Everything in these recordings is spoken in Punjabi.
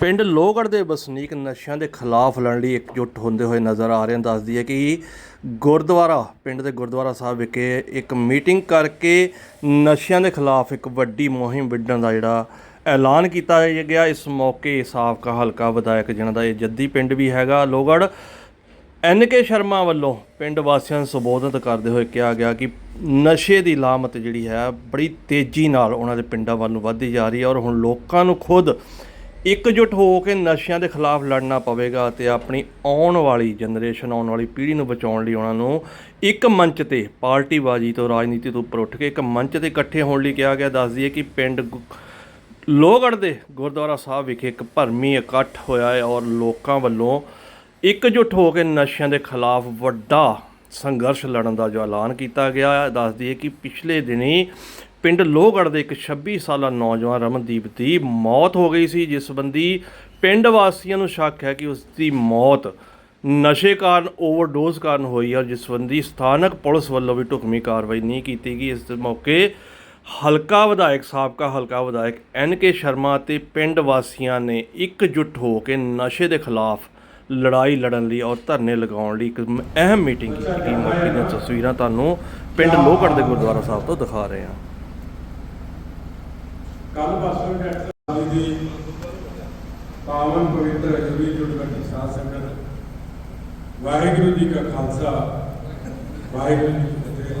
ਪਿੰਡ ਲੋਹਗੜ੍ਹ ਦੇ ਵਸਨੀਕ ਨਸ਼ਿਆਂ ਦੇ ਖਿਲਾਫ ਲੜਨ ਲਈ ਇਕਜੁੱਟ ਹੁੰਦੇ ਹੋਏ ਨਜ਼ਰ ਆ ਰਹੇ ਹਨ। ਦੱਸਦੀ ਹੈ ਕਿ ਗੁਰਦੁਆਰਾ, ਪਿੰਡ ਦੇ ਗੁਰਦੁਆਰਾ ਸਾਹਿਬ ਵਿਖੇ ਇੱਕ ਮੀਟਿੰਗ ਕਰਕੇ ਨਸ਼ਿਆਂ ਦੇ ਖਿਲਾਫ ਇੱਕ ਵੱਡੀ ਮੁਹਿੰਮ ਵਿੱਢਣ ਦਾ ਜਿਹੜਾ ਐਲਾਨ ਕੀਤਾ ਗਿਆ। ਇਸ ਮੌਕੇ ਸਾਬਕਾ ਹਲਕਾ ਵਿਧਾਇਕ ਜਿਨ੍ਹਾਂ ਦਾ ਇਹ ਜੱਦੀ ਪਿੰਡ ਵੀ ਹੈਗਾ, ਲੋਹਗੜ੍ਹ, ਐਨ ਕੇ ਸ਼ਰਮਾ ਵੱਲੋਂ ਪਿੰਡ ਵਾਸੀਆਂ ਨੂੰ ਸੰਬੋਧਿਤ ਕਰਦੇ ਹੋਏ ਕਿਹਾ ਗਿਆ ਕਿ ਨਸ਼ੇ ਦੀ ਲਾਮਤ ਜਿਹੜੀ ਹੈ, ਬੜੀ ਤੇਜ਼ੀ ਨਾਲ ਉਹਨਾਂ ਦੇ ਪਿੰਡਾਂ ਵੱਲ ਨੂੰ ਵੱਧਦੀ ਜਾ ਰਹੀ ਹੈ ਔਰ ਹੁਣ ਲੋਕਾਂ ਨੂੰ ਖੁਦ ਇਕਜੁੱਟ ਹੋ ਕੇ ਨਸ਼ਿਆਂ ਦੇ ਖਿਲਾਫ ਲੜਨਾ ਪਵੇਗਾ ਤੇ ਆਪਣੀ ਆਉਣ ਵਾਲੀ ਜਨਰੇਸ਼ਨ, ਆਉਣ ਵਾਲੀ ਪੀੜ੍ਹੀ ਨੂੰ ਬਚਾਉਣ ਲਈ ਉਹਨਾਂ ਨੂੰ ਇੱਕ ਮੰਚ ਤੇ ਪਾਰਟੀਬਾਜ਼ੀ ਤੋਂ ਰਾਜਨੀਤੀ ਤੋਂ ਉੱਪਰ ਉੱਠ ਕੇ ਇੱਕ ਮੰਚ ਤੇ ਇਕੱਠੇ ਹੋਣ ਲਈ ਕਿਹਾ ਗਿਆ। ਦੱਸ ਦਈਏ ਕਿ ਪਿੰਡ ਗੁ- ਲੋਹਗੜ੍ਹ ਦੇ ਗੁਰਦੁਆਰਾ ਸਾਹਿਬ ਵਿਖੇ ਇੱਕ ਭਰਮੀ ਇਕੱਠ ਹੋਇਆ ਹੈ ਔਰ ਲੋਕਾਂ ਵੱਲੋਂ ਇਕਜੁੱਟ ਹੋ ਕੇ ਨਸ਼ਿਆਂ ਦੇ ਖਿਲਾਫ ਵੱਡਾ ਸੰਘਰਸ਼ ਲੜਨ ਦਾ ਜੋ ਐਲਾਨ ਕੀਤਾ ਗਿਆ। ਹੈ ਦੱਸ ਦਈਏ ਕਿ ਪਿਛਲੇ ਦਿਨੀ ਪਿੰਡ ਲੋਹਗੜ੍ਹ ਦੇ ਇੱਕ 26 ਸਾਲਾ ਨੌਜਵਾਨ ਰਮਨਦੀਪ ਦੀ ਮੌਤ ਹੋ ਗਈ ਸੀ, ਜਿਸ ਸੰਬੰਧੀ ਪਿੰਡ ਵਾਸੀਆਂ ਨੂੰ ਸ਼ੱਕ ਹੈ ਕਿ ਉਸ ਦੀ ਮੌਤ ਨਸ਼ੇ ਕਾਰਨ, ਓਵਰਡੋਜ਼ ਕਾਰਨ ਹੋਈ ਹੈ ਔਰ ਜਿਸ ਸੰਬੰਧੀ ਸਥਾਨਕ ਪੁਲਿਸ ਵੱਲੋਂ ਵੀ ਢੁਕਵੀਂ ਕਾਰਵਾਈ ਨਹੀਂ ਕੀਤੀ ਗਈ। ਇਸ ਮੌਕੇ ਹਲਕਾ ਵਿਧਾਇਕ ਸਾਬਕਾ ਹਲਕਾ ਵਿਧਾਇਕ ਐਨ ਕੇ ਸ਼ਰਮਾ ਤੇ ਪਿੰਡ ਵਾਸੀਆਂ ਨੇ ਇਕਜੁੱਟ ਹੋ ਕੇ ਨਸ਼ੇ ਦੇ ਖਿਲਾਫ ਲੜਾਈ ਲੜਨ ਲਈ ਔਰ ਧਰਨੇ ਲਗਾਉਣ ਲਈ ਇੱਕ ਅਹਿਮ ਮੀਟਿੰਗ ਕੀਤੀ ਮੌਕੇ ਦੀਆਂ ਤਸਵੀਰਾਂ ਤੁਹਾਨੂੰ ਪਿੰਡ ਲੋਹਗੜ੍ਹ ਦੇ ਗੁਰਦੁਆਰਾ ਸਾਹਿਬ ਤੋਂ ਦਿਖਾ ਰਹੇ ਹਾਂ। ਕੱਲ ਪਾਸੋਂ ਡਾਕਟਰ ਸਾਹਿਬ ਦੀ ਪਾਵਨ ਪਵਿੱਤਰ ਅਜੂਬੀ ਜੁੜਵੰਡੀ ਸਾਧ ਸੰਗਤ। ਵਾਹਿਗੁਰੂ ਜੀ ਕਾ ਖਾਲਸਾ। ਵਾਹਿਗੁਰੂ ਜੀ ਕੀ ਫਤਿਹ।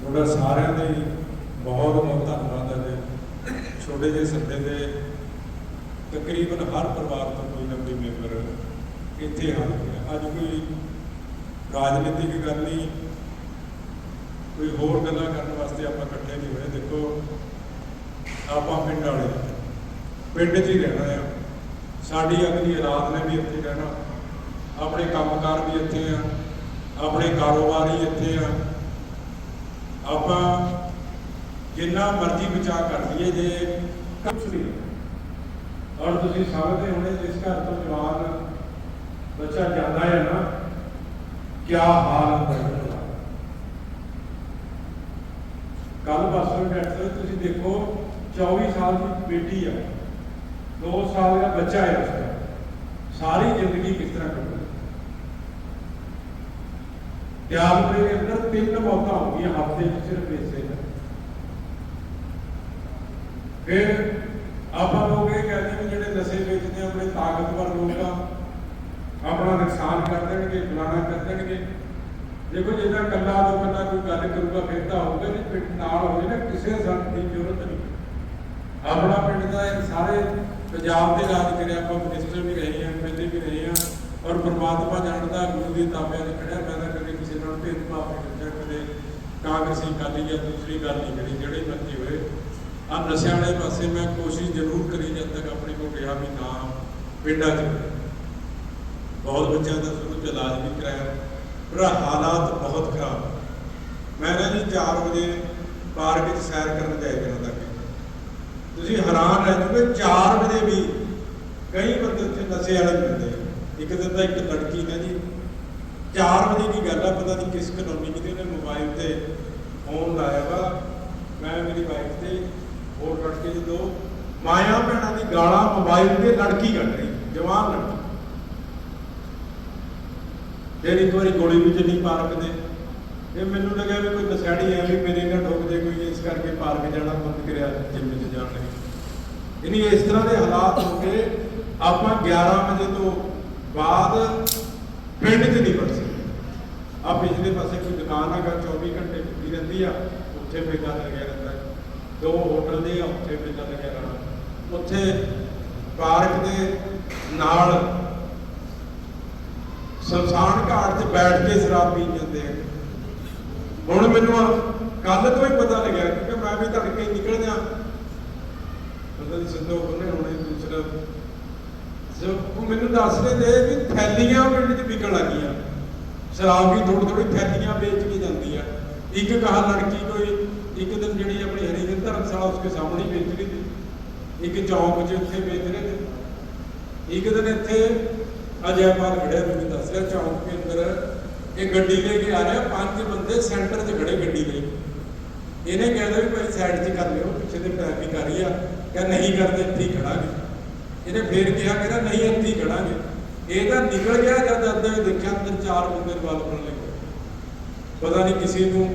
ਤੁਹਾਡਾ ਸਾਰਿਆਂ ਦਾ ਬਹੁਤ ਬਹੁਤ ਧੰਨਵਾਦ ਹੈ ਜੀ। ਛੋਟੇ ਜਿਹੇ ਸੱਦੇ ਦੇ ਤਕਰੀਬਨ ਹਰ ਪਰਿਵਾਰ ਤੋਂ ਕੋਈ ਨਾ ਕੋਈ ਮੈਂਬਰ ਇੱਥੇ ਆ ਗਿਆ ਅੱਜ ਕੋਈ ਰਾਜਨੀਤਿਕ ਗੱਲ ਨਹੀਂ, ਕੋਈ ਹੋਰ ਗੱਲਾਂ ਕਰਨ ਵਾਸਤੇ ਆਪਾਂ ਇਕੱਠੇ ਨਹੀਂ ਹੋਏ। ਦੇਖੋ ਆਪਾਂ ਪਿੰਡ ਵਾਲੇ। ਪਿੰਡ 'ਚ ਹੀ ਰਹਿਣਾ ਆ। ਸਾਡੀ ਅਗਲੀ ਰਾਤ ਨੇ ਵੀ ਇੱਥੇ ਰਹਿਣਾ। ਆਪਣੇ ਕੰਮਕਾਰ ਵੀ ਇੱਥੇ ਆ। ਆਪਣੇ ਕਾਰੋਬਾਰ ਹੀ ਇੱਥੇ ਆ। ਆਪਾਂ ਜਿੰਨਾ ਮਰਜ਼ੀ ਬਚਾ ਕਰ ਲਈਏ ਜੇ ਕੁਝ ਨਹੀਂ ਔਰ ਤੁਸੀਂ ਸਮਝਦੇ ਹੋਣੇ ਜਿਸ ਘਰ ਤੋਂ ਜਵਾਨ ਬੱਚਾ ਜਾਂਦਾ ਹੈ ਨਾ ਕੀ ਹਾਲ ਹੁੰਦਾ ਹੈ ਕੱਲ ਪਾਸੋਂ ਡਾਕਟਰ ਤੁਸੀਂ ਦੇਖੋ 24 ਸਾਲ ਦੀ ਬੇਟੀ ਆ। 2 ਸਾਲ ਦਾ ਬੱਚਾ ਹੈ ਉਸਦਾ। ਸਾਰੀ ਜ਼ਿੰਦਗੀ ਕਿਸ ਤਰ੍ਹਾਂ ਕੱਟੂ ਤਿਆਰ ਦੇ ਅੰਦਰ ਤਿੰਨ ਮੌਤਾਂ ਹੋ ਗਈਆਂ, ਹਫ਼ਤੇ ਵਿੱਚ ਸਿਰਫ ਇਸੇ ਨਾਲ ਫਿਰ ਆਪਾਂ ਲੋਕ ਇਹ ਕਹਿੰਦੇ ਵੀ ਜਿਹੜੇ ਨਸ਼ੇ ਵੇਚਦੇ ਆ, ਆਪਣੇ ਤਾਕਤਵਰ ਲੋਕ ਆ ਆਪਣਾ ਨੁਕਸਾਨ ਕਰ ਦੇਣਗੇ ਫਲਾਣਾ ਕਰ ਦੇਣਗੇ। ਦੇਖੋ ਜਿਹਦਾ ਕੱਲਾ ਤੋਂ ਕੱਲਾ ਕੋਈ ਗੱਲ ਕਰੂਗਾ, ਫਿਰ ਤਾਂ ਹੋਊਗਾ ਨਹੀਂ ਪਿੰਡ ਨਾਲ ਹੋਵੇ ਨਾ, ਕਿਸੇ ਸੰਤ ਦੀ ਜ਼ਰੂਰਤ ਨਹੀਂ। ਆਪਣਾ ਪਿੰਡ ਦਾ ਇਹ ਸਾਰੇ ਪੰਜਾਬ ਦੇ ਰਾਜ ਕਰਿਆ ਆਪਾਂ ਮਿਨਿਸਟਰ ਵੀ ਰਹੇ ਹਾਂ ਐਮਐਲਏ ਵੀ ਰਹੇ ਹਾਂ ਔਰ ਪ੍ਰਮਾਤਮਾ ਜਾਣਦਾ ਗੁਰੂ ਦੀ ਤਾਬਿਆਂ 'ਚ ਖੜਿਆ ਮੈਂ ਤਾਂ ਕਦੇ ਕਿਸੇ ਨਾਲ ਭੇਦਭਾਵ ਨਹੀਂ ਕੀਤਾ ਕਦੇ ਕਾਂਗਰਸੀ ਕਾਲੀ ਜਾਂ ਦੂਸਰੀ ਗੱਲ ਨਹੀਂ ਕਰੀ, ਜਿਹੜੇ ਮਰਜ਼ੀ ਹੋਏ। ਆ ਨਸ਼ਿਆਂ ਵਾਲੇ ਪਾਸੇ ਮੈਂ ਕੋਸ਼ਿਸ਼ ਜ਼ਰੂਰ ਕਰੀ, ਜਦ ਤੱਕ ਆਪਣੇ ਕੋਲ ਰਿਹਾ ਵੀ ਨਾ, ਪਿੰਡਾਂ 'ਚ। ਬਹੁਤ ਬੱਚਿਆਂ ਦਾ ਸ਼ੁਰੂ 'ਚ ਇਲਾਜ ਵੀ ਕਰਾਇਆ। ਪਰ ਹਾਲਾਤ ਬਹੁਤ ਖਰਾਬ। ਮੈਂ ਨਾ ਜੀ 4 ਵਜੇ ਪਾਰਕ 'ਚ ਸੈਰ ਕਰਨ ਜਾਇਆ ਕਰਦਾ ਕਿ ਤੁਸੀਂ ਹੈਰਾਨ ਰਹਿ ਜੂਗੇ 4 ਵਜੇ ਵੀ ਕਈ ਬੰਦੇ ਉੱਥੇ ਨਸ਼ੇ ਵਾਲੇ ਮਿਲਦੇ ਇੱਕ ਦਿਨ ਤਾਂ ਇੱਕ ਲੜਕੀ ਨੇ ਜੀ 4 ਵਜੇ ਦੀ ਗੱਲ ਆ, ਪਤਾ ਨਹੀਂ ਕਿਸ ਕਲੋਨੀ ਕਿਤੇ ਉਹਨੇ ਮੋਬਾਈਲ ਤੇ ਫੋਨ ਲਾਇਆ ਵਾ। ਮੈਂ ਮੇਰੀ ਵਾਈਫ ਤੇ ਹੋਰ ਲੜਕੇ ਦੇ ਦੋ, ਮਾਇਆ ਭੈਣਾਂ ਦੀ ਗਾਲਾਂ ਮੋਬਾਈਲ ਤੇ ਲੜਕੀ ਕੱਢ ਰਹੀ, ਜਵਾਨ ਲੜਕੀ। ਫਿਰ ਇੱਕ ਵਾਰੀ ਗੋਲੀ ਵੀ ਚੱਲੀ ਪਾਰਕ ਦੇ ਇਹ ਮੈਨੂੰ ਲੱਗਿਆ ਵੀ ਕੋਈ ਨਸ਼ਾੜੀ ਹੈ ਵੀ ਮੇਰੇ ਨਾਲ ਠੋਕਦੇ ਕੋਈ ਕਰਕੇ ਪਾਰਕ ਜਾਣਾ ਬੰਦ ਕਰਿਆ ਜਿੰਮ 'ਚ ਜਾਣ ਲਈ। ਇਨੀ ਇਸ ਤਰ੍ਹਾਂ ਦੇ ਹਾਲਾਤ ਹੋ ਗਏ ਆਪਾਂ 11 ਵਜੇ ਤੋਂ ਬਾਅਦ ਪਿੰਡ 'ਚ ਨਹੀਂ ਵੜ ਸਕਦੇ ਆ ਪਿਛਲੇ ਪਾਸੇ ਕੋਈ ਦੁਕਾਨ ਹੈਗਾ 24 ਘੰਟੇ ਖੁੱਲੀ ਰਹਿੰਦੀ ਆ, ਉੱਥੇ ਮੇਲਾ ਲੱਗਿਆ ਰਹਿੰਦਾ ਦੋ ਹੋਟਲ ਦੇ ਆ, ਉੱਥੇ ਮੇਲਾ ਲੱਗਿਆ ਰਹਿਣਾ ਉੱਥੇ ਪਾਰਕ ਦੇ ਨਾਲ ਸ਼ਮਸ਼ਾਨ ਘਾਟ ਚ ਬੈਠ ਕੇ ਸ਼ਰਾਬ ਪੀ ਜਾਂਦੇ ਆ। ਹੁਣ ਮੈਨੂੰ ਕੱਲ ਤੋਂ ਹੀ ਪਤਾ ਲੱਗਿਆ ਕਿਉਂਕਿ ਮੈਂ ਵੀ ਤੜਕੇ ਹੀ ਨਿਕਲ ਗਿਆ ਪਤਾ ਨਹੀਂ ਸਿੱਧੋ ਉਹਨੇ ਹੁਣੇ, ਦੂਸਰਾ। ਜੋ ਉਹ ਮੈਨੂੰ ਦੱਸ ਰਹੇ ਤੇ ਵੀ ਥੈਲੀਆਂ ਪਿੰਡ 'ਚ ਵਿਕਣ ਲੱਗੀਆਂ। ਸ਼ਰਾਬ ਵੀ ਥੋੜੀ ਥੋੜੀ ਥੈਲੀਆਂ ਵੇਚ ਕੇ ਜਾਂਦੀ ਆ। ਇੱਕ ਕਹਾ ਲੜਕੀ ਕੋਈ, ਇੱਕ ਦਿਨ ਜਿਹੜੀ ਆਪਣੀ ਹਰੀਜਨ ਧਰਮਸ਼ਾਲਾ ਉਸਕੇ ਸਾਹਮਣੇ ਵੇਚ ਰਹੀ ਸੀ। ਇੱਕ ਚੌਂਕ 'ਚ ਉੱਥੇ ਵੇਚ ਰਹੇ ਸੀ ਇੱਕ ਦਿਨ ਇੱਥੇ ਅਜੈਪਾਲ ਖੜਿਆ ਮੈਨੂੰ ਦੱਸ ਰਿਹਾ ਚੌਂਕ ਦੇ ਅੰਦਰ। ਇਹ ਗੱਡੀ ਲੈ ਕੇ ਆ ਰਿਹਾ, ਪੰਜ ਬੰਦੇ ਸੈਂਟਰ 'ਚ ਖੜੇ ਗੱਡੀ ਲਈ ਇਹਨੇ ਕਹਿੰਦਾ ਵੀ ਭਾਈ ਸਾਈਡ 'ਚ ਕਰ ਲਿਓ, ਪਿੱਛੇ ਤੇ ਟ੍ਰੈਫਿਕ ਆ ਰਹੀ ਆ ਕਿ ਨਹੀਂ ਕਰਦੇ, ਇੱਥੇ ਖੜਾਂਗੇ। ਇਹਨੇ ਫੇਰ ਕਿਹਾ ਕਿ ਨਹੀਂ, ਇੱਥੇ ਖੜਾਂਗੇ। ਇਹ ਤਾਂ ਨਿਕਲ ਗਿਆ, ਜਦ ਅੰਦਰ ਦੇਖਿਆ ਅੰਦਰ ਚਾਰ ਬੰਦੇ ਵਾਲ ਬਣ ਲੱਗੇ। ਪਤਾ ਨਹੀਂ ਕਿਸੇ ਨੂੰ,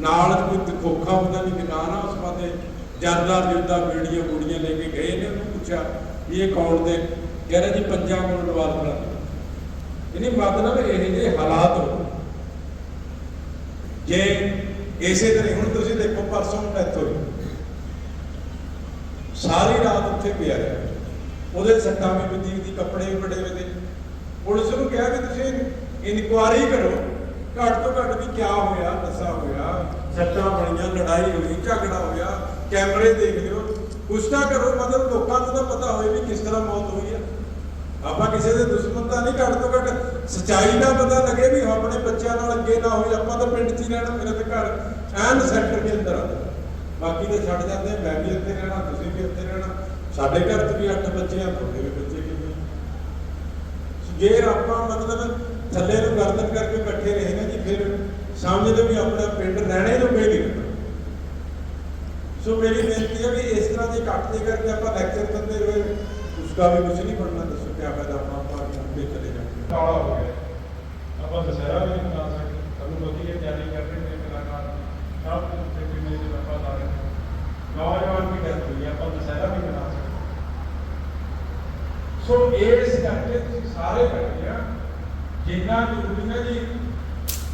ਨਾਲ ਕੋਈ ਖੋਖਾ ਪਤਾ ਨਹੀਂ ਦੁਕਾਨ ਆ, ਉਸ ਪਾਸੇ ਜਰਦਾਰ ਜੁੱਦਾ ਬੀੜੀਆਂ ਬੂੜੀਆਂ ਲੈ ਕੇ ਗਏ ਨੇ, ਉਹਨੂੰ ਪੁੱਛਿਆ ਵੀ ਇਹ ਕੌਣ ਦੇ ਕਹਿ ਰਿਹਾ ਜੀ, ਪੰਜਾਂ ਕੋਲ ਵਾਲ ਬਣਾ ਇਹਨੇ ਮਤਲਬ ਇਹ ਜਿਹੇ ਹਾਲਾਤ ਹੋ ਜੇ ਇਸੇ ਤਰ੍ਹਾਂ ਹੁਣ ਤੁਸੀਂ ਦੇਖੋ ਪਰਸੋਂ ਡੈਥ ਹੋਈ। ਸਾਰੀ ਰਾਤ ਉੱਥੇ ਪਿਆ ਉਹਦੇ ਸੱਟਾਂ ਵੀ ਵੱਜੀ ਦੀ ਕੱਪੜੇ ਵੀ ਬੜੇ ਹੋਏ ਤੇ ਪੁਲਿਸ ਨੂੰ ਕਿਹਾ ਕਿ ਤੁਸੀਂ ਇਨਕੁਆਰੀ ਕਰੋ। ਘੱਟ ਤੋਂ ਘੱਟ ਵੀ ਕੀ ਹੋਇਆ ਦੱਸਾ ਹੋਇਆ। ਸੱਟਾਂ ਬਣੀਆਂ ਲੜਾਈ ਹੋਈ, ਝਗੜਾ ਹੋਇਆ। ਕੈਮਰੇ ਦੇਖ ਲਿਓ। ਕੁਛ ਨਾ ਕਰੋ, ਮਤਲਬ ਲੋਕਾਂ ਨੂੰ ਤਾਂ ਪਤਾ ਹੋਵੇ ਵੀ ਕਿਸ ਤਰ੍ਹਾਂ ਮੌਤ ਹੋਈ ਹੈ ਆਪਾਂ ਕਿਸੇ ਦੇ ਦੁਸ਼ਮਣ ਤਾਂ ਨਹੀਂ, ਘੱਟ ਤੋਂ ਘੱਟ ਸਚਾਈ ਦਾ ਪਤਾ ਲੱਗੇ ਵੀ ਆਪਣੇ ਬੱਚਿਆਂ ਨਾਲ ਅੱਗੇ ਨਾ ਹੋਵੇ ਆਪਾਂ ਤਾਂ ਪਿੰਡ 'ਚ ਹੀ ਰਹਿਣਾ ਮੇਰੇ ਤੇ ਘਰ ਐਨ ਸੈਂਟਰ ਦੇ ਅੰਦਰ ਬਾਕੀ ਤਾਂ ਛੱਡ ਜਾਂਦੇ, ਮੈਂ ਵੀ ਇੱਥੇ ਰਹਿਣਾ, ਤੁਸੀਂ ਵੀ ਇੱਥੇ ਰਹਿਣਾ। ਸਾਡੇ ਘਰ 'ਚ ਵੀ ਅੱਠ ਬੱਚੇ ਆ, ਤੁਹਾਡੇ ਵੀ ਬੱਚੇ ਕਿੰਨੇ? ਜੇ ਆਪਾਂ ਮਤਲਬ ਥੱਲੇ ਨੂੰ ਗਰਦਨ ਕਰਕੇ ਬੈਠੇ ਰਹੇ ਨਾ ਜੀ, ਫਿਰ ਸਮਝਦੇ ਵੀ ਆਪਣਾ ਪਿੰਡ ਰਹਿਣੇ ਨੂੰ ਕੋਈ ਨਹੀਂ ਸੋ ਮੇਰੀ ਬੇਨਤੀ ਹੈ ਵੀ ਇਸ ਤਰ੍ਹਾਂ ਦੇ ਕੱਟ ਦੇ ਕਰਕੇ ਆਪਾਂ ਲੈਕਚਰ ਦਿੰਦੇ ਹੋਏ ਉਸਕਾ ਵੀ ਕੁਝ ਨਹੀਂ ਬਣਨਾ ਦੱਸੋ ਕਿਆ ਫਾਇਦਾ ਆਪਾਂ ਆਪਾਂ ਘੁੰਮਦੇ ਚਲੇ ਜਾਂਦੇ ਕਾਲਾ ਹੋ ਗਿਆ। ਆਪਾਂ ਦਸਹਿਰਾ ਵੀ ਮਨਾ ਸਕਦੇ ਸਾਨੂੰ ਵਧੀਆ ਤਿਆਰੀ ਕਰ ਰਹੇ ਨੇ ਕਲਾਕਾਰ ਸਭ ਤੇ ਕਿੰਨੇ ਦੇ ਆਪਾਂ ਲਾ ਰਹੇ ਨੌਜਵਾਨ ਵੀ ਡਰ ਹੋਈ ਆਪਾਂ ਦਸਹਿਰਾ ਵੀ ਮਨਾ ਸਕਦੇ ਸੋ ਇਸ ਕਰਕੇ ਤੁਸੀਂ ਸਾਰੇ ਬੈਠੇ ਆ, ਜਿੰਨਾ ਜ਼ਰੂਰੀ ਹੈ ਜੀ,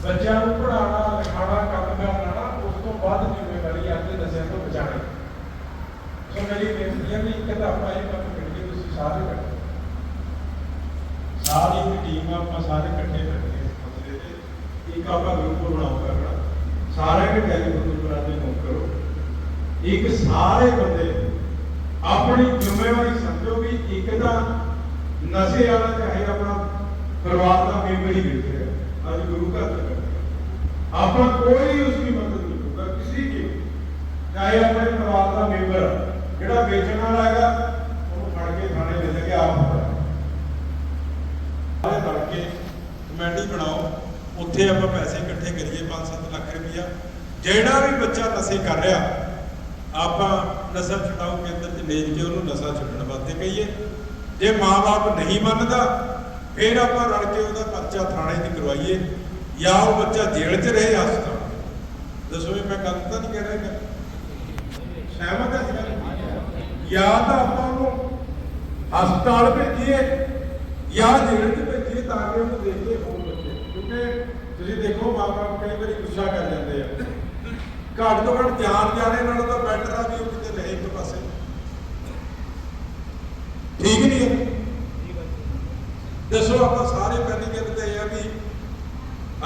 ਬੱਚਿਆਂ ਨੂੰ ਪੜਾਉਣਾ ਲਿਖਾਉਣਾ, ਕੰਮ ਕਰਨਾ ਉਸ ਤੋਂ ਬਾਅਦ ਜ਼ਿੰਮੇਵਾਰੀ ਆਪਣੇ ਨਸ਼ਿਆਂ ਤੋਂ ਬਚਾਉਣੀ। ਸੋ ਮੇਰੀ ਬੇਨਤੀ ਹੈ ਵੀ ਇੱਕ ਤਾਂ ਆਪਾਂ ਇਹ ਕੰਮ ਕਰੀਏ, ਤੁਸੀਂ ਸਾਰੇ ਬੈਠੋ ਸਾਰੀ ਇੱਕ ਟੀਮ ਆਪਾਂ ਸਾਰੇ ਇਕੱਠੇ ਬੈਠੇ ਇਸ ਮਸਲੇ ਤੇ ਇੱਕ ਆਪਾਂ ਗਰੁੱਪ ਬਣਾਓ ਕਰਨਾ ਸਾਰਿਆਂ ਦੇ ਟੈਲੀਫੋਨ ਨੰਬਰਾਂ ਤੇ ਨੋਟ ਕਰੋ। ਇੱਕ ਸਾਰੇ ਬੰਦੇ ਆਪਣੀ ਜ਼ਿੰਮੇਵਾਰੀ ਸਮਝੋ ਵੀ ਇੱਕ ਤਾਂ ਨਸ਼ੇ ਵਾਲਾ ਚਾਹੇ ਆਪਣਾ ਪਰਿਵਾਰ ਦਾ ਮੈਂਬਰ ਹੀ ਵੇਚ ਰਿਹਾ, ਅੱਜ ਗੁਰੂ ਘਰ ਚ ਆਪਾਂ ਕੋਈ ਉਸ ਦੀ ਮਦਦ ਨਹੀਂ ਕਰੂਗਾ ਕਿਸੇ ਕੀ ਚਾਹੇ ਆਪਣੇ ਪਰਿਵਾਰ ਦਾ ਮੈਂਬਰ ਜਿਹੜਾ ਵੇਚਣ ਵਾਲਾ ਹੈਗਾ, ਉਹਨੂੰ ਫੜ ਕੇ ਥਾਣੇ ਲੈ ਕੇ ਆਪ ਫੜਾ ਸਾਰੇ ਰਲ ਕੇ ਕਮੇਟੀ ਬਣਾਓ। ਉੱਥੇ ਆਪਾਂ ਪੈਸੇ ਇਕੱਠੇ ਕਰੀਏ 5-7 ਲੱਖ ਰੁਪਇਆ ਜਿਹੜਾ ਵੀ ਬੱਚਾ ਨਸ਼ੇ ਕਰ ਰਿਹਾ, ਆਪਾਂ ਨਸ਼ਾ ਛਡਾਊ ਕੇਂਦਰ 'ਚ ਲੈ ਕੇ ਉਹਨੂੰ ਨਸ਼ਾ ਛੱਡਣ ਵਾਸਤੇ ਕਹੀਏ। ਜੇ ਮਾਂ-ਬਾਪ ਨਹੀਂ ਮੰਨਦਾ, ਫਿਰ ਆਪਾਂ ਰਲ ਕੇ ਉਹਦਾ ਪਰਚਾ ਥਾਣੇ 'ਚ ਕਰਵਾਈਏ, ਜਾਂ ਉਹ ਬੱਚਾ ਜੇਲ੍ਹ 'ਚ ਰਹੇ ਹਸਪਤਾਲ ਦੱਸੋ ਵੀ ਮੈਂ ਗੱਲ ਤਾਂ ਨਹੀਂ ਕਹਿ ਰਿਹਾ ਸਹਿਮਤ ਹੈ ਇਸ ਜਾਂ ਤਾਂ ਆਪਾਂ ਉਹਨੂੰ ਹਸਪਤਾਲ ਭੇਜੀਏ, ਜਾਂ ਜੇਲ੍ਹ 'ਚ ਤਾਂ ਕਿ ਉਹਨੂੰ ਦੇਖੀਏ ਹੋਰ ਬੱਚੇ। ਕਿਉਂਕਿ ਤੁਸੀਂ ਦੇਖੋ ਮਾਪੇ ਕਈ ਵਾਰੀ ਗੁੱਸਾ ਕਰ ਜਾਂਦੇ ਆ। ਘੱਟ ਤੋਂ ਘੱਟ ਜਾਨ ਜਾਣੇ ਨਾਲੋਂ ਤਾਂ ਬੈਟਰ ਆ ਵੀ ਉਹ ਕਿਤੇ ਰਹੇ ਇੱਕ ਪਾਸੇ। ਠੀਕ ਨਹੀਂ ਹੈ। ਦੱਸੋ ਆਪਾਂ ਸਾਰੇ ਪਹਿਲੀ ਗੱਲ ਤਾਂ ਇਹ ਆ ਵੀ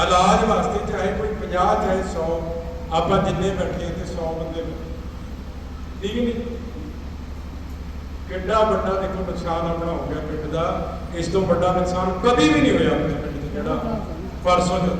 ਇਲਾਜ ਵਾਸਤੇ ਚਾਹੇ ਕੋਈ 50 ਚਾਹੇ 100 ਆਪਾਂ ਜਿੰਨੇ ਬੈਠੇ ਤੇ 100 ਬੰਦੇ ਠੀਕ ਨਹੀਂ। ਕਿੰਨਾ ਵੱਡਾ ਦੇਖੋ ਨੁਕਸਾਨ ਆਪਣਾ ਹੋ ਗਿਆ ਪਿੰਡ ਦਾ। ਇਸ ਤੋਂ ਵੱਡਾ ਨੁਕਸਾਨ ਕਦੀ ਵੀ ਨਹੀਂ ਹੋਇਆ ਆਪਣੇ ਪਿੰਡ 'ਚ ਜਿਹੜਾ ਪਰਸੋਂ ਜੋ